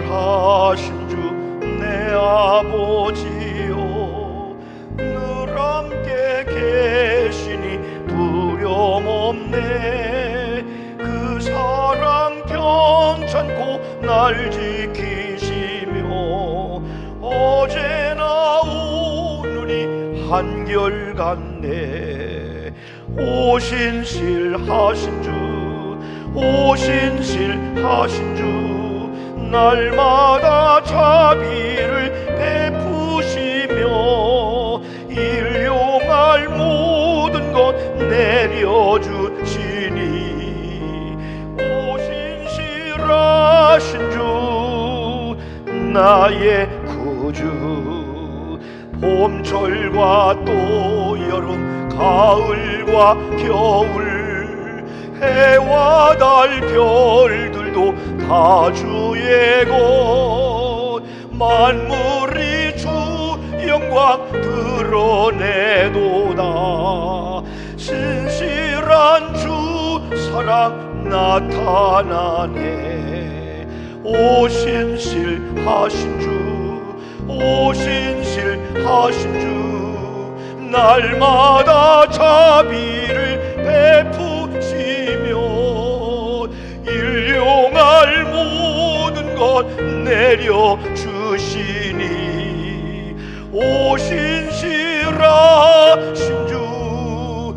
신실하신 주 내 아버지요. 늘 함께 계시니 두려움 없네. 그 사랑 편찮고 날 지키시며 어제나 오늘이 한결같네. 오신실 하신 주 오신실 하신 주 날마다 자비를 베푸시며 일용할 모든 것 내려주시니 오신실하신 주 나의 구주. 봄철과 또 여름 가을과 겨울 해와 달 별들도 다 주의 것 만물이 주 영광 드러내도다. 신실한 주 사랑 나타나네. 오신실하신 주 오신실하신 주. 날마다 자비를 내려 주시니 오신실하신 주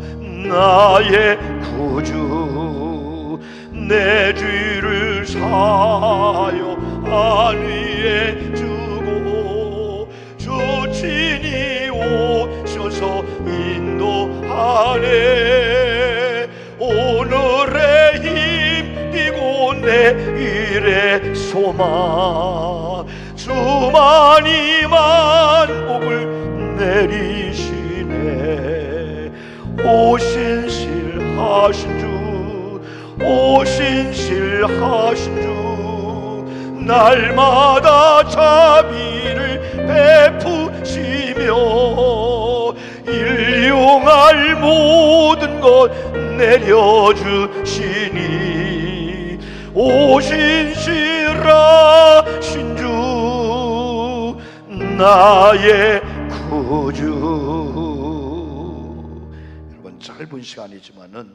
나의 구주 내 죄를 사여 안위에 주고 주 친히 오셔서 인도하네 내 일의 소망. 주만이 만 복을 내리시네. 오신실하신 주 오신실하신 주 날마다 자비를 베푸시며 일용할 모든 것 내려주시니 오신실하신 주 나의 구주 여러분 짧은 시간이지만은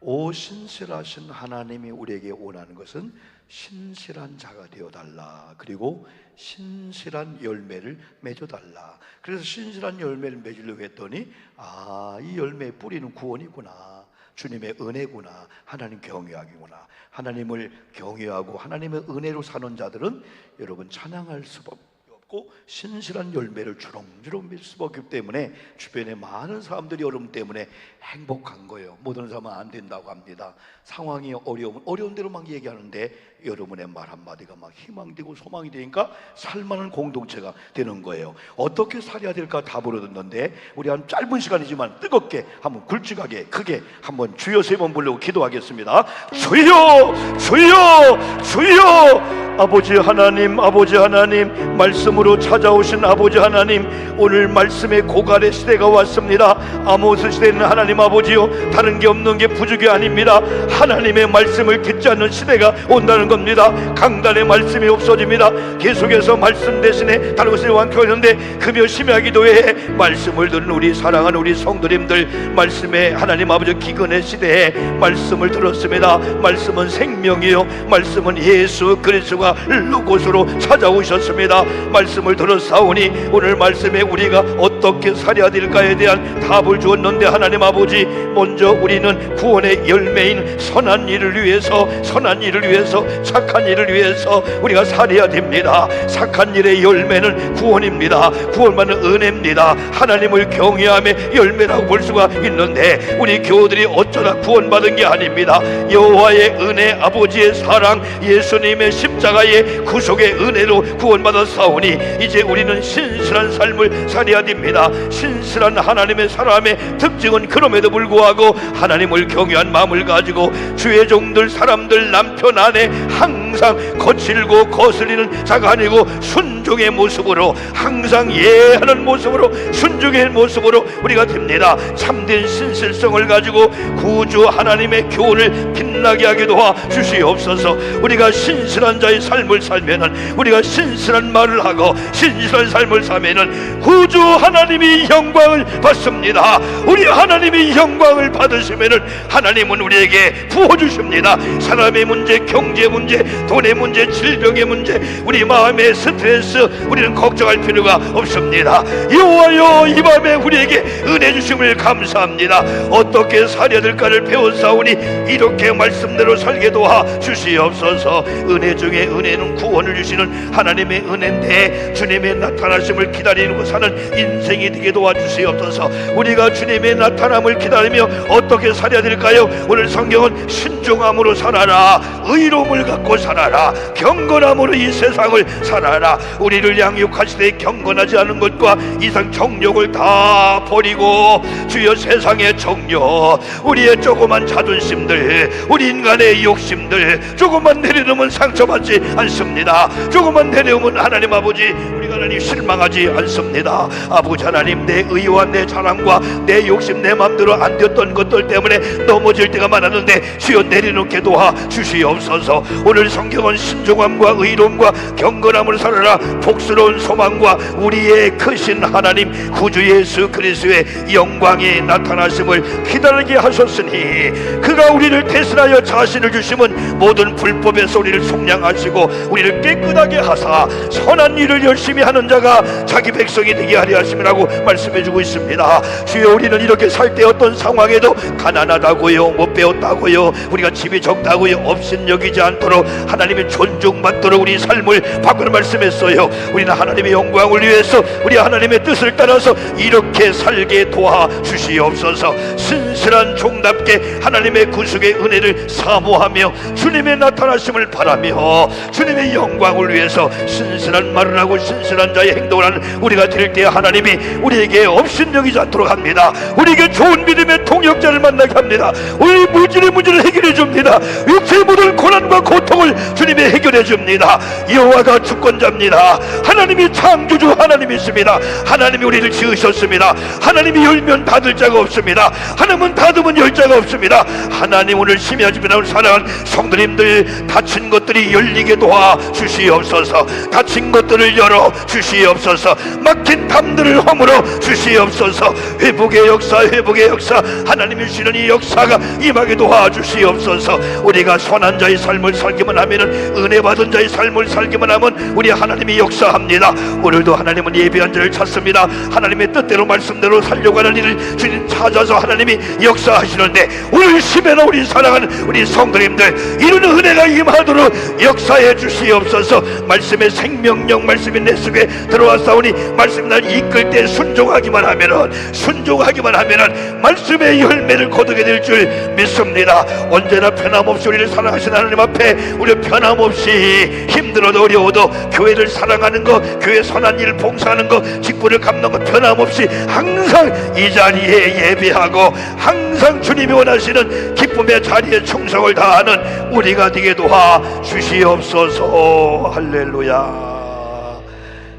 오신실하신 하나님이 우리에게 원하는 것은 신실한 자가 되어 달라. 그리고 신실한 열매를 맺어 달라. 그래서 신실한 열매를 맺으려고 했더니 아, 이 열매의 뿌리는 구원이구나. 주님의 은혜구나. 하나님 경외하기구나. 하나님을 경외하고 하나님의 은혜로 사는 자들은 여러분 찬양할 수밖에 없고 신실한 열매를 주렁주렁 맺을 수밖에 없기 때문에 주변에 많은 사람들이 여러분 때문에 행복한 거예요. 모든 사람은 안 된다고 합니다. 상황이 어려우면 어려운 대로만 얘기하는데 여러분의 말 한마디가 막 희망되고 소망이 되니까 살만한 공동체가 되는 거예요. 어떻게 살아야 될까 답을 얻었는데 우리 한 짧은 시간이지만 뜨겁게 한번 굵직하게 크게 한번 주여 세번 부르고 기도하겠습니다. 주여 주여 주여 아버지 하나님 아버지 하나님 말씀으로 찾아오신 아버지 하나님 오늘 말씀의 고갈의 시대가 왔습니다. 아모스 시대는 하나님 아버지요 다른 게 없는 게 부족이 아닙니다. 하나님의 말씀을 듣지 않는 시대가 온다는 겁니다. 강단의 말씀이 없어집니다. 계속해서 말씀 대신에 다른 것을 완쾌하는데 금요 심야 기도에 말씀을 듣는 우리 사랑하는 우리 성도님들 말씀에 하나님 아버지 기근의 시대에 말씀을 들었습니다. 말씀은 생명이요 말씀은 예수 그리스도가 로고스로 찾아오셨습니다. 말씀을 들었사오니 오늘 말씀에 우리가 어떻게 살아야 될까에 대한 답을 주었는데 하나님 아버지 먼저 우리는 구원의 열매인 선한 일을 위해서 선한 일을 위해서 착한 일을 위해서 우리가 살아야 됩니다. 착한 일의 열매는 구원입니다. 구원받는 은혜입니다. 하나님을 경외함의 열매라고 볼 수가 있는데 우리 교우들이 어쩌다 구원받은 게 아닙니다. 여호와의 은혜, 아버지의 사랑, 예수님의 십자가의 구속의 은혜로 구원받아 싸우니 이제 우리는 신실한 삶을 살아야 됩니다. 신실한 하나님의 사람의 특징은 그럼에도 불구하고 하나님을 경외한 마음을 가지고 주의 종들 사람들 남편 아내 항상 거칠고 거슬리는 자가 아니고 순 종의 모습으로 항상 예하는 모습으로 순종의 모습으로 우리가 됩니다. 참된 신실성을 가지고 구주 하나님의 교훈을 빛나게 하게 도와 주시옵소서. 우리가 신실한 자의 삶을 살면은 우리가 신실한 말을 하고 신실한 삶을 살면은 구주 하나님이 영광을 받습니다. 우리 하나님이 영광을 받으시면은 하나님은 우리에게 부어 주십니다. 사람의 문제, 경제 문제, 돈의 문제, 질병의 문제, 우리 마음의 스트레스 우리는 걱정할 필요가 없습니다. 여호와여 이 밤에 우리에게 은혜 주심을 감사합니다. 어떻게 살아야 될까를 배웠사오니 이렇게 말씀대로 살게 도와 주시옵소서. 은혜 중에 은혜는 구원을 주시는 하나님의 은혜인데 주님의 나타나심을 기다리고 사는 인생이 되게 도와 주시옵소서. 우리가 주님의 나타남을 기다리며 어떻게 살아야 될까요? 오늘 성경은 신중함으로 살아라, 의로움을 갖고 살아라, 경건함으로 이 세상을 살아라. 우리를 양육하시되 경건하지 않은 것과 이상 정욕을 다 버리고 주여 세상의 정욕, 우리의 조그만 자존심들, 우리 인간의 욕심들 조금만 내려놓으면 상처받지 않습니다. 조금만 내려오면 하나님 아버지 우리가 하나님 실망하지 않습니다. 아버지 하나님 내 의와 내 자랑과 내 욕심 내 마음대로 안 되었던 것들 때문에 넘어질 때가 많았는데 주여 내려놓게 도와 주시옵소서. 오늘 성경은 신중함과 의로움과 경건함을 살아라 복스러운 소망과 우리의 크신 하나님 구주 예수 그리스도의 영광이 나타나심을 기다리게 하셨으니 그가 우리를 대신하여 자신을 주심은 모든 불법에서 우리를 속량하시고 우리를 깨끗하게 하사 선한 일을 열심히 하는 자가 자기 백성이 되게 하려 하심이라고 말씀해 주고 있습니다. 주여 우리는 이렇게 살 때 어떤 상황에도 가난하다고요 못 배웠다고요 우리가 집이 적다고요 없인 여기지 않도록 하나님의 존중받도록 우리 삶을 바꾸는 말씀했어요 우리는 하나님의 영광을 위해서 우리 하나님의 뜻을 따라서 이렇게 살게 도와 주시옵소서. 신실한 종답게 하나님의 구속의 은혜를 사모하며 주님의 나타나심을 바라며 주님의 영광을 위해서 신실한 말을 하고 신실한 자의 행동을 하는 우리가 될 때 하나님이 우리에게 업신여기지 않도록 합니다. 우리에게 좋은 믿음의 통역자를 만나게 합니다. 우리 무질의 문제를 해결해 줍니다. 육체의 모든 고난과 고통을 주님이 해결해 줍니다. 여호와가 주권자입니다 하나님이 창조주 하나님이십니다. 하나님이 우리를 지으셨습니다. 하나님이 열면 닫을 자가 없습니다. 하나님은 닫으면 열 자가 없습니다. 하나님 오늘 심야집이나 사랑하는 성도님들 닫힌 것들이 열리게 도와 주시옵소서. 닫힌 것들을 열어 주시옵소서. 막힌 담들을 허물어 주시옵소서. 회복의 역사 회복의 역사. 하나님이 주시는 이 역사가 임하게 도와 주시옵소서. 우리가 선한 자의 삶을 살기만 하면은 은혜 받은 자의 삶을 살기만 하면 우리 하나님이 역사합니다. 오늘도 하나님은 예배한 자를 찾습니다. 하나님의 뜻대로 말씀대로 살려고 하는 일을 주님 찾아서 하나님이 역사하시는데 오늘 심에나 우리 사랑하는 우리 성도님들 이런 은혜가 임하도록 역사해 주시옵소서. 말씀의 생명력 말씀이 내 속에 들어왔사오니 말씀 날 이끌 때 순종하기만 하면은 순종하기만 하면은 말씀의 열매를 거두게 될 줄 믿습니다. 언제나 변함없이 우리를 사랑하시는 하나님 앞에 우리 변함없이 힘들어도 어려워도 교회를 사랑 하는 것 교회 선한 일을 봉사하는 것 직분을 갚는 것 변함없이 항상 이 자리에 예배하고 항상 주님이 원하시는 기쁨의 자리에 충성을 다하는 우리가 되게 도와 주시옵소서. 할렐루야.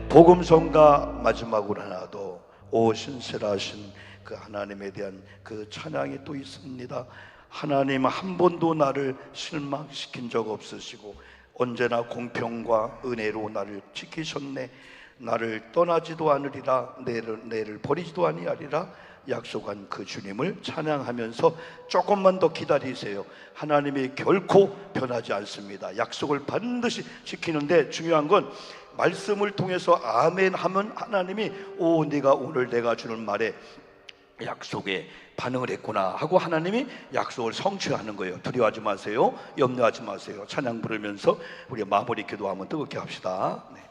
복음성가 마지막으로 하나도 오 신실하신 그 하나님에 대한 그 찬양이 또 있습니다. 하나님 한 번도 나를 실망시킨 적 없으시고 언제나 공평과 은혜로 나를 지키셨네 나를 떠나지도 않으리라 내를, 내를 버리지도 아니하리라 약속한 그 주님을 찬양하면서 조금만 더 기다리세요. 하나님이 결코 변하지 않습니다. 약속을 반드시 지키는데 중요한 건 말씀을 통해서 아멘 하면 하나님이 오 네가 오늘 내가 주는 말에 약속에 반응을 했구나 하고 하나님이 약속을 성취하는 거예요. 두려워하지 마세요. 염려하지 마세요. 찬양 부르면서 우리 마무리 기도 한번 뜨겁게 합시다. 네.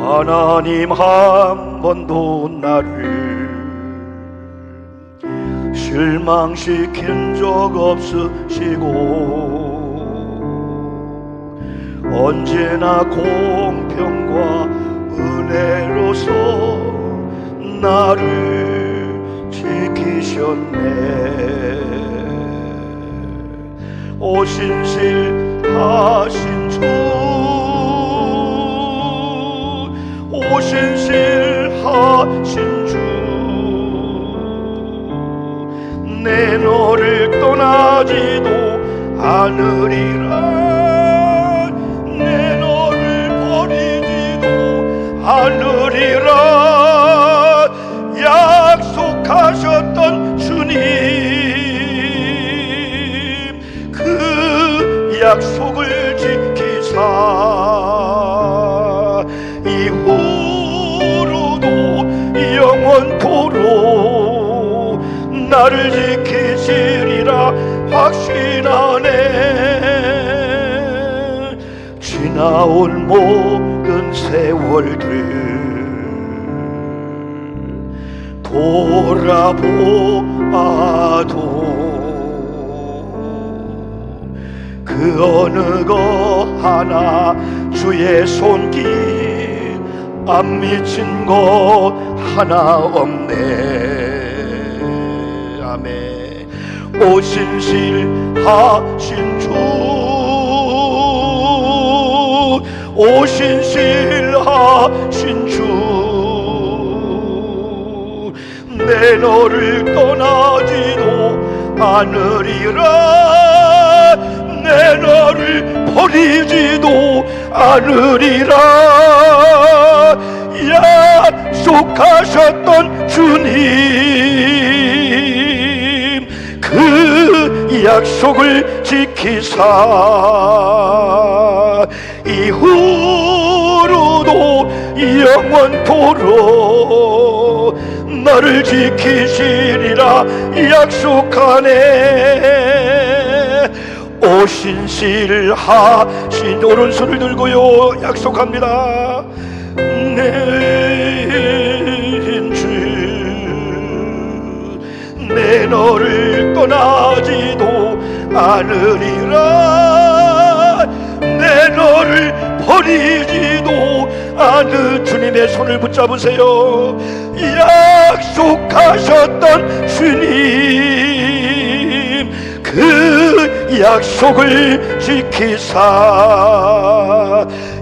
하나님 한 번도 나를 실망시킨 적 없으시고 언제나 공평과 은혜로서 나를 지키셨네. 오신실하신 주 오신실하신 내 너를 떠나지도 않으리라. 내 너를 버리지도 않으리라. 약속하셨던 주님 그 약속을 지키사 이후로도 영원토록 나를 지키시리라 확신하네 지나온 모든 세월들 돌아보아도 그 어느 거 하나 주의 손길 안 미친 거 하나 없네. 아멘. 오신실 하신 주. 오신 실하신 주. 내 너를 떠나지도 않으리라. 내 너를 버리지도 않으리라. 약속하셨던 주님 그 약속을 지키사 이후로도 영원토록 나를 지키시리라 약속하네. 오신실하신 오른손을 들고요. 약속합니다. 내주 내 너를 떠나지도 않으리라. 내 너를 버리지도 않은 주님의 손을 붙잡으세요. 약속하셨던 주님 그 약속을 지키사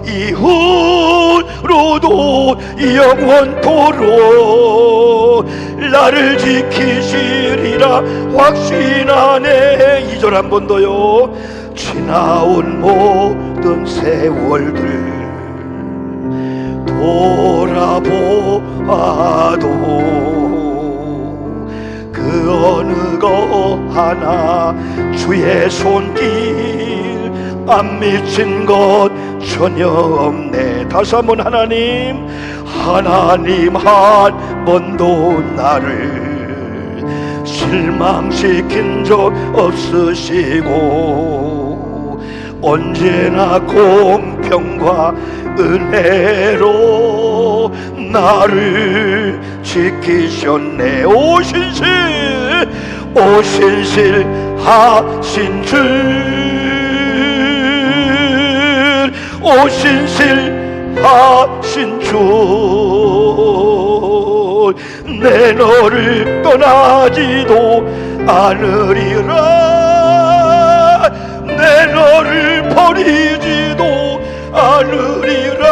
이후로도 영원토록 나를 지키시리라. 확신하네 이절 한 번 더요. 지나온 모든 세월들 돌아보아도 그 어느 거 하나 주의 손길 안 미친 것 전혀 없네. 다시 한번 하나님 하나님 한 번도 나를 실망시킨 적 없으시고 언제나 공평과 은혜로 나를 지키셨네. 오신실 오신실 하신 줄 오신실 하신 줄내 너를 떠나지도 않으리라. 내 너를 버리지도 않으리라.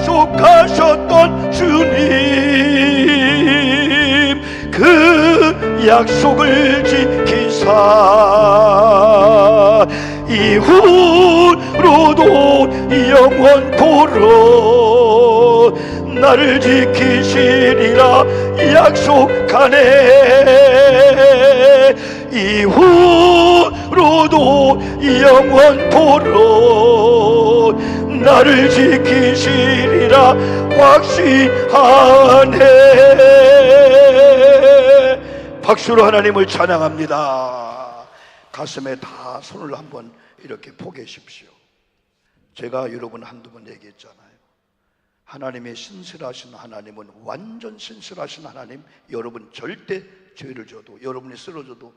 약속하셨던 주님 그 약속을 지키사 이후로도 영원토록 나를 지키시리라 약속하네. 이후로도 영원토록 나를 지키시리라 확신하네. 박수로 하나님을 찬양합니다. 가슴에 다 손을 한번 이렇게 포개십시오 제가 여러분 한두 번 얘기했잖아요 하나님의 신실하신 하나님은 완전 신실하신 하나님 여러분 절대 죄를 져도 여러분이 쓰러져도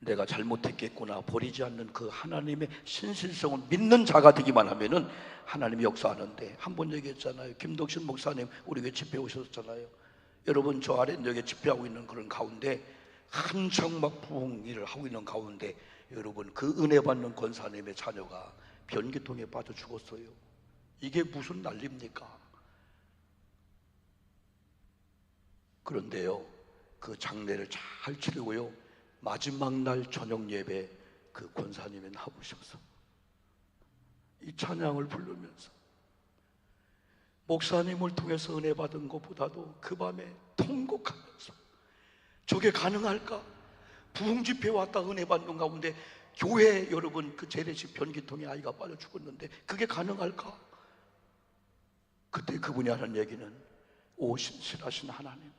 내가 잘못했겠구나 버리지 않는 그 하나님의 신실성을 믿는 자가 되기만 하면은 하나님이 역사하는데 한 번 얘기했잖아요. 김덕신 목사님 우리 교회 집회 오셨잖아요. 여러분 저 아래 여기 집회하고 있는 그런 가운데 한창 막 부흥 일을 하고 있는 가운데 여러분 그 은혜 받는 권사님의 자녀가 변기통에 빠져 죽었어요. 이게 무슨 난리입니까? 그런데요, 그 장례를 잘 치르고요, 마지막 날 저녁 예배 그 권사님이 나오셔서 이 찬양을 부르면서 목사님을 통해서 은혜 받은 것보다도 그 밤에 통곡하면서 저게 가능할까? 부흥 집회 왔다 은혜 받는 가운데 교회 여러분 그 재래식 변기통에 아이가 빠져 죽었는데 그게 가능할까? 그때 그분이 하는 얘기는 오 신실하신 하나님.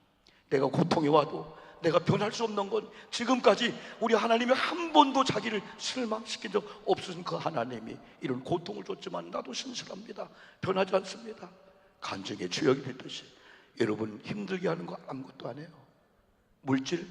내가 고통이 와도 내가 변할 수 없는 건 지금까지 우리 하나님이 한 번도 자기를 실망시킨 적 없으신 그 하나님이 이런 고통을 줬지만 나도 신실합니다. 변하지 않습니다. 간증의 주역이 됐듯이 여러분 힘들게 하는 거 아무것도 안 해요. 물질,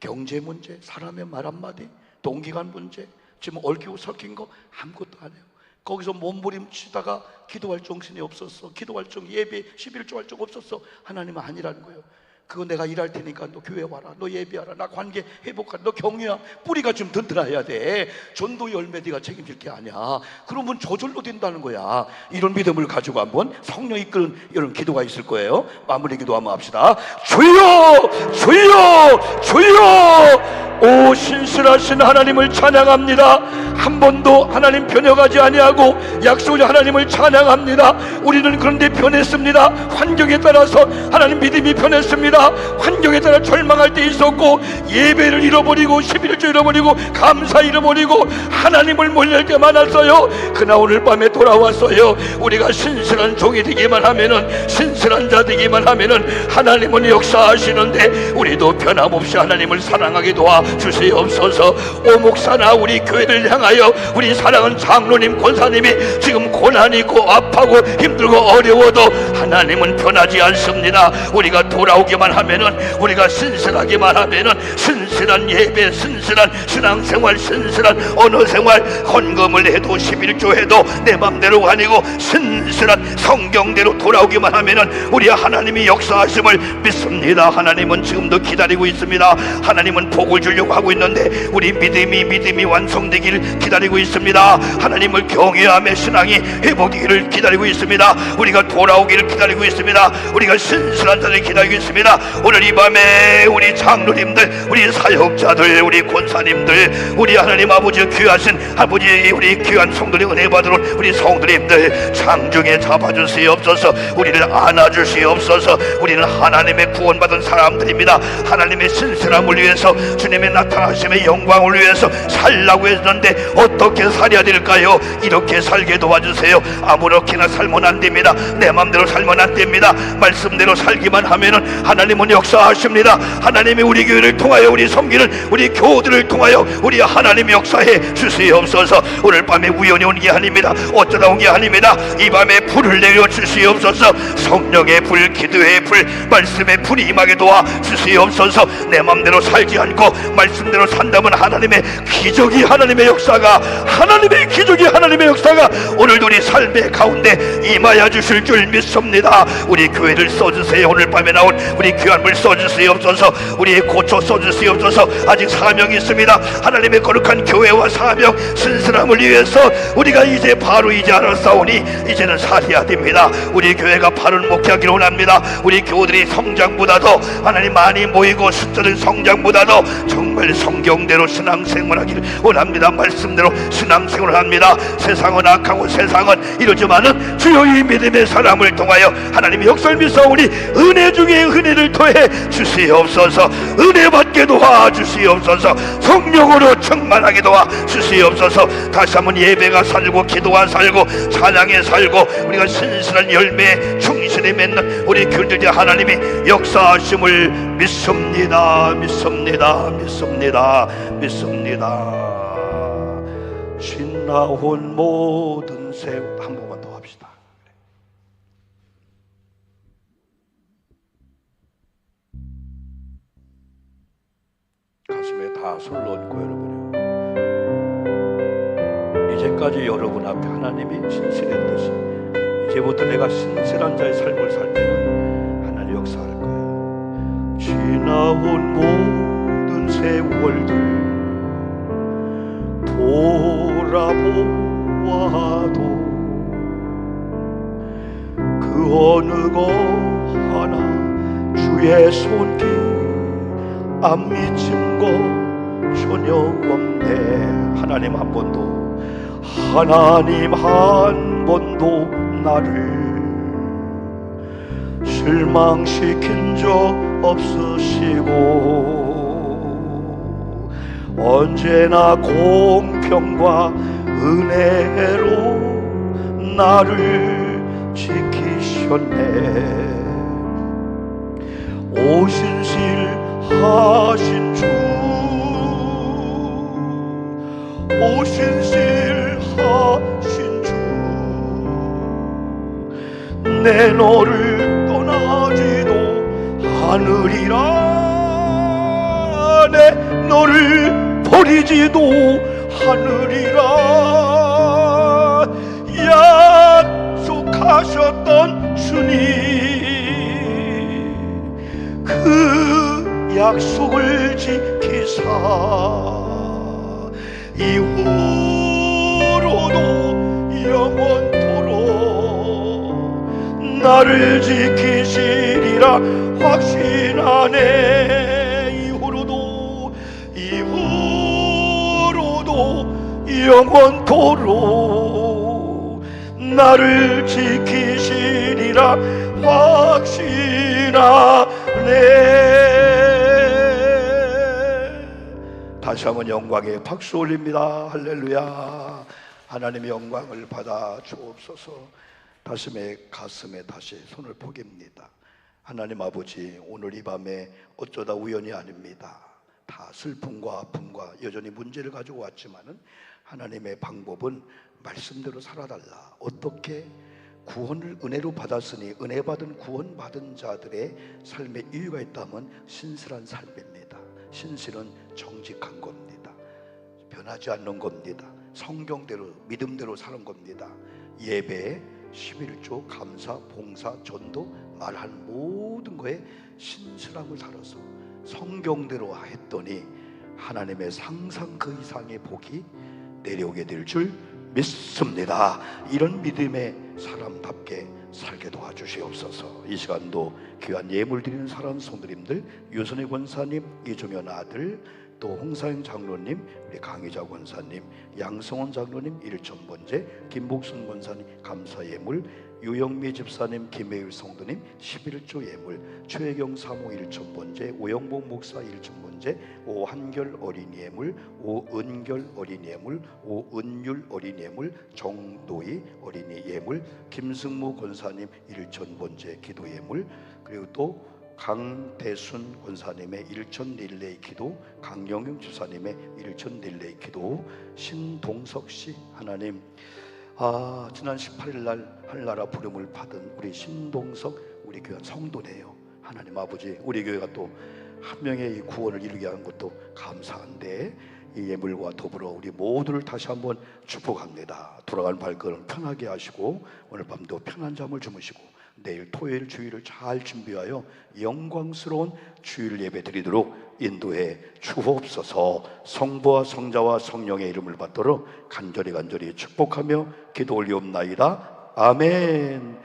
경제 문제, 사람의 말 한마디, 동기간 문제, 지금 얽히고 설킨 거 아무것도 안 해요. 거기서 몸부림치다가 기도할 정신이 없었어. 기도할 정, 예배, 11조 할정 없었어. 하나님은 아니라는 거예요. 그거 내가 일할 테니까 너 교회 와라. 너 예배하라. 나 관계 회복하라. 너 경유야. 뿌리가 좀 든든해야 돼. 전도 열매 네가 책임질 게 아니야. 그러면 저절로 된다는 거야. 이런 믿음을 가지고 한번 성령 이끄는 이런 기도가 있을 거예요. 마무리 기도 한번 합시다. 주여! 주여! 주여! 오 신실하신 하나님을 찬양합니다. 한 번도 하나님 변해가지 아니하고 약속의 하나님을 찬양합니다. 우리는 그런데 변했습니다. 환경에 따라서 하나님 믿음이 변했습니다. 환경에 따라 절망할 때 있었고 예배를 잃어버리고 11조 잃어버리고 감사 잃어버리고 하나님을 몰릴 때 많았어요. 그러나 오늘 밤에 돌아왔어요. 우리가 신실한 종이 되기만 하면은 신실한 자 되기만 하면은 하나님은 역사하시는데 우리도 변함없이 하나님을 사랑하게 도와 주시옵소서. 오 목사나 우리 교회를 향 하여 우리 사랑하는 장로님 권사님이 지금 고난이 있고 아파고 힘들고 어려워도 하나님은 변하지 않습니다. 우리가 돌아오기만 하면은 우리가 신실하기만 하면은 신실한 예배, 신실한 신앙생활, 신실한 언어 생활, 헌금을 해도 11조 해도 내 맘대로 아니고 신실한 성경대로 돌아오기만 하면은 우리 하나님이 역사하심을 믿습니다. 하나님은 지금도 기다리고 있습니다. 하나님은 복을 주려고 하고 있는데 우리 믿음이 믿음이 완성되기를 기다리고 있습니다. 하나님을 경외함의 신앙이 회복되기를 기다리고 있습니다. 우리가 돌아오기를 기다리고 있습니다. 우리가 신실한 자를 기다리고 있습니다. 오늘 이 밤에 우리 장로님들, 우리 사역자들, 우리 권사님들, 우리 하나님 아버지 귀하신 아버지 우리 귀한 성들의 은혜 받으러 우리 성도님들 장중에 잡아주시옵소서 우리를 안아주시옵소서 우리는 하나님의 구원받은 사람들입니다. 하나님의 신실함을 위해서 주님의 나타나심의 영광을 위해서 살라고 했는데 어떻게 살아야 될까요? 이렇게 살게 도와주세요. 아무렇게나 살면 안 됩니다. 내 맘대로 살면 안 됩니다. 말씀대로 살기만 하면은 하나님은 역사하십니다. 하나님이 우리 교회를 통하여 우리 섬기는 우리 교우들을 통하여 우리 하나님 역사해 주시옵소서. 오늘 밤에 우연히 온 게 아닙니다. 어쩌다 온 게 아닙니다. 이 밤에 불을 내려 주시옵소서. 성령의 불, 기도의 불, 말씀의 불이 임하게 도와 주시옵소서. 내 맘대로 살지 않고 말씀대로 산다면 하나님의 기적이 하나님의 역사 가 하나님의 기적이 하나님의 역사가 오늘도 우리 삶의 가운데 임하여 주실 줄 믿습니다. 우리 교회를 써주세요. 오늘 밤에 나온 우리 귀한물 써주시옵소서. 우리 고초 써주시옵소서. 아직 사명이 있습니다. 하나님의 거룩한 교회와 사명 신실함을 위해서 우리가 이제 바로 이제 알았사오니 이제는 살해야 됩니다. 우리 교회가 바른 목회하기를 원합니다. 우리 교우들이 성장보다 도 하나님 많이 모이고 숫자는 성장보다 도 정말 성경대로 신앙생활하기를 원합니다. 말씀 대로 신앙생활을 합니다. 세상은 악하고 세상은 이러지만은 주여 이 믿음의 사람을 통하여 하나님의 역사를 믿사오니 은혜 중에 은혜를 더해 주시옵소서. 은혜 받게 도와 주시옵소서. 성령으로 충만하게 도와 주시옵소서. 다시 한번 예배가 살고 기도가 살고 찬양에 살고 우리가 신실한 열매에 충실히 맺는 우리 교들의 하나님이 역사하심을 믿습니다. 믿습니다. 믿습니다. 믿습니다 신나온 모든 세운 한 번만 더 합시다 가슴에 다 손을 얹고 여러분 이제까지 여러분 앞에 하나님이 신실했듯이 이제부터 내가 신실한 자의 삶을 살면 하나님 역사할 거예요. 지나온 모든 세월들 돌아보아도 그 어느 것 하나 주의 손길 안 미친 것 전혀 없네. 하나님 한 번도 하나님 한 번도 나를 실망시킨 적 없으시고 언제나 공평과 은혜로 나를 지키셨네. 오신실하신 주 오신실하신 주 내 너를 떠나지도 않으리라. 내 너를 버리지도 않으리라. 약속하셨던 주님 그 약속을 지키사 이후로도 영원토록 나를 지키시리라. 확신하네 영원토록 나를 지키시리라 확신하네. 다시 한번 영광에 박수 올립니다. 할렐루야. 하나님의 영광을 받아 주옵소서. 다시의 가슴에 다시 손을 포깁니다. 하나님 아버지 오늘 이 밤에 어쩌다 우연이 아닙니다. 다 슬픔과 아픔과 여전히 문제를 가지고 왔지만은 하나님의 방법은 말씀대로 살아달라 어떻게 구원을 은혜로 받았으니 은혜 받은 구원 받은 자들의 삶에 이유가 있다면 신실한 삶입니다 신실은 정직한 겁니다 변하지 않는 겁니다. 성경대로 믿음대로 사는 겁니다. 예배, 11조, 감사, 봉사, 전도 말한 모든 거에 신실함을 살아서 성경대로 했더니 하나님의 상상 그 이상의 복이 내려오게 될 줄 믿습니다. 이런 믿음의 사람답게 살게 도와주시옵소서. 이 시간도 귀한 예물 드리는 사람 성도님들 유선희 권사님, 이종현 아들 또 홍사영 장로님, 우리 강희자 권사님, 양성원 장로님 일천 번째, 김복순 권사님 감사 예물, 유영미 집사님, 김혜율 성도님 11조 예물, 최혜경 사모 일천 번째, 오영복 목사 일천 번째, 오한결 어린 예물, 오은결 어린 예물, 오은율 어린 예물, 정도희 어린이 예물, 김승무 권사님 일천 번째 기도 예물, 그리고 또 강대순 권사님의 일천 릴레이 기도, 강영영 주사님의 일천 릴레이 기도, 신동석 씨 하나님 아 지난 18일 날 한나라 부름을 받은 우리 신동석 우리 교회 성도네요. 하나님 아버지 우리 교회가 또 한 명의 이 구원을 이루게 한 것도 감사한데 이 예물과 더불어 우리 모두를 다시 한번 축복합니다. 돌아가는 발걸음 편하게 하시고 오늘 밤도 편한 잠을 주무시고 내일 토요일 주일을 잘 준비하여 영광스러운 주일 예배 드리도록 인도해 주옵소서 성부와 성자와 성령의 이름을 받도록 간절히 간절히 축복하며 기도 올리옵나이다. 아멘.